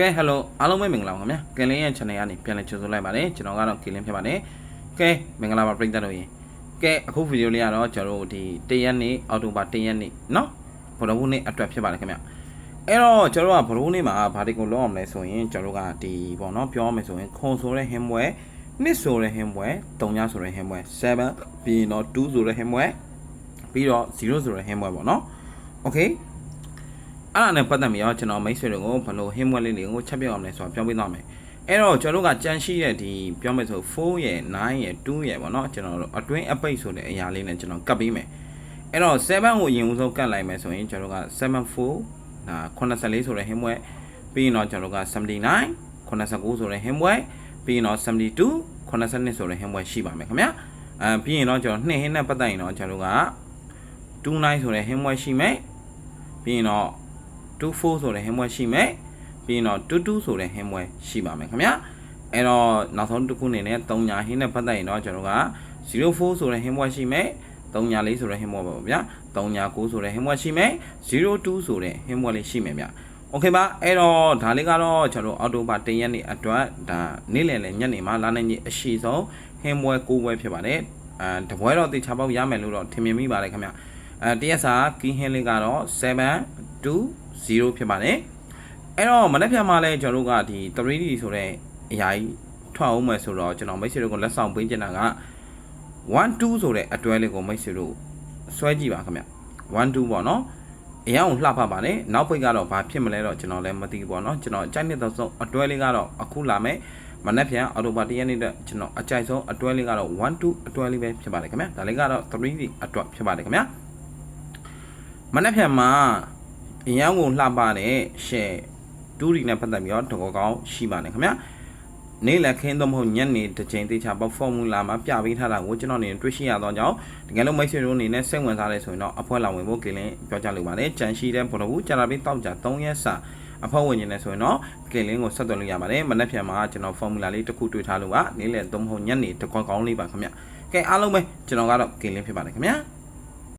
ကဲ hello အားလုံးပဲမင်္ဂလာပါခင်ဗျာကင်လင်းရဲ့ channel ကနေပြန်လည်ကြိုဆိုလိုက်ပါတယ်ကျွန်တော်ကတော့ကင်လင်းဖြစ်ပါတယ်ကဲမင်္ဂလာပါပရိသတ်တို့ရေကဲအခုဗီဒီယိုလေးကတော့ကျွန်တော်တို့ဒီတရက်နေ့အောက်တိုဘာတရက်နေ့เนาะဗုဒ္ဓဘုနေ့အတွက်ဖြစ်ပါတယ်ခင်ဗျာအဲ့တော့ကျွန်တော်တို့ကဗုဒ္ဓဘုနေ့မှာဘာဒီကိုလောက်အောင်လဲဆိုရင်ကျွန်တော်တို့ကဒီပေါ့နော်ပြောရမယ်ဆိုရင်ခုံဆိုတဲ့ဟင်းပွဲနှစ်ဆိုတဲ့ဟင်းပွဲ၃ညဆိုတဲ့ဟင်းပွဲ7ပြီးတော့2ဆိုတဲ့ဟင်းပွဲပြီးတော့0ဆိုတဲ့ဟင်းပွဲပေါ့နော်โอเค အဲ့ဒါနဲ့ပတ်သက်ပြီးတော့ကျွန်တော်မိတ်ဆွေတွေကိုဘယ်လိုဟင်းမွက်လေးတွေကိုချက်ပြအောင်လဲဆိုတာပြောပြသွားမယ်အဲ့တော့ကျွန်တော်တို့ကကြန့်ရှိတဲ့ဒီပြောမယ်ဆို4ရယ်9ရယ်2ရယ်ပေါ့နော်ကျွန်တော်တို့အတွင်းအပိတ်ဆိုတဲ့အရာလေးနဲ့ကျွန်တော်ကတ်ပေးမယ်အဲ့တော့7ကိုအရင်ဦးဆုံးကတ်လိုက်မယ်ဆိုရင်ကျွန်တော်တို့က74ဒါ84ဆိုတဲ့ဟင်းမွက်ပြီးရင်တော့ကျွန်တော်တို့က79 89ဆိုတဲ့ဟင်းမွက်ပြီးရင်တော့72 82ဆိုတဲ့ဟင်းမွက်ရှိပါမယ်ခင်ဗျာအဲပြီးရင်တော့ကျွန်တော်နှစ်ဟင်းနဲ့ပတ်သက်ရင်တော့ကျွန်တော်တို့က29ဆိုတဲ့ဟင်းမွက်ရှိမယ်ပြီးရင်တော့ 24ဆိုတဲ့ဟင်းပွဲရှိမယ်ပြီးရင်တော့22ဆိုတဲ့ဟင်းပွဲရှိပါမယ်ခင်ဗျာအဲ့တော့နောက်ဆုံးတစ်ခုအနေနဲ့3ညာဟင်းနဲ့ပတ်သက်ရင်တော့ကျွန်တော်က04ဆိုတဲ့ဟင်းပွဲရှိမယ်3ညာ4ဆိုတဲ့ဟင်းပွဲပါဗျာ3ညာ9ဆိုတဲ့ဟင်းပွဲရှိမယ်02ဆိုတဲ့ဟင်းပွဲလေးရှိမယ်ဗျာโอเคပါအဲ့တော့ဒါလေးကတော့ကျွန်တော်အော်တိုဘာ1ရက်နေ့အတွက်ဒါနေ့လည်လည်းညနေမှာလာနိုင်ကြီးအရှိဆုံးဟင်းပွဲ9ပွဲဖြစ်ပါတယ်အဲတပွဲတော့တေချာပေါက်ရမယ်လို့တော့ထင်မြင်မိပါတယ်ခင်ဗျအဲတရက်စာကင်းဟင်းလေးကတော့7 2 0ဖြစ်ပါတယ်အဲ့တော့မနေ့ပြန်မှာလဲကျွန်တော်တို့ကဒီ 3D ဆိုတဲ့အရာကြီးထွက်အောင်မယ်ဆိုတော့ကျွန်တော်မိတ်ဆွေတို့ကိုလက်ဆောင်ပေးချင်တာက1 2ဆိုတဲ့အတွဲလေးကိုမိတ်ဆွေတို့ဆွဲကြည့်ပါခင်ဗျ1 2ပေါ့နော်အရင်ကလှပပါနဲ့နောက်ပိတ်ကတော့ဘာဖြစ်မလဲတော့ကျွန်တော်လည်းမသိဘူးပေါ့နော်ကျွန်တော်အကြိုက်တဲ့ဆုံးအတွဲလေးကတော့အခုလာမယ်မနေ့ပြန်အော်တိုဘာတရက်နေ့တဲ့ကျွန်တော်အကြိုက်ဆုံးအတွဲလေးကတော့1 2အတွဲလေးပဲဖြစ်ပါတယ်ခင်ဗျဒါလေးကတော့ 3D အတွက်ဖြစ်ပါတယ်ခင်ဗျမနေ့ပြန်မှာ အရန်ကိုလှပတဲ့ share တူးရီနဲ့ပတ်သက်ပြီးတော့တကောကောင်းရှိပါတယ်ခင်ဗျာနေ့လက်ခင်းတော့မဟုတ်ညနေတစ်ချိန်တေချာပေါ့ formula မှာပြပေးထားတာကိုကျွန်တော်နေတွေ့ရှိရတော့ကြောင့်တကယ်လို့မိတ်ဆွေတို့အနေနဲ့စိတ်ဝင်စားတယ်ဆိုရင်တော့အဖွဲလာဝင်ဖို့ကလင်းပြောကြလိုပါတယ်ကြံရှိတဲ့ဘော်ဘူးကြာလာပြီးတောက်ကြ3ရက်စာအဖေဝင်နေတယ်ဆိုရင်တော့ကလင်းကိုဆက်သွယ်လို့ရပါတယ်မနက်ဖြန်မှာကျွန်တော် formula လေးတစ်ခုတွေ့ထားလို့ပါနေ့လယ်သုံးမဟုတ်ညနေတကောကောင်းလေးပါခင်ဗျာကဲအားလုံးပဲကျွန်တော်ကတော့ကလင်းဖြစ်ပါတယ်ခင်ဗျာ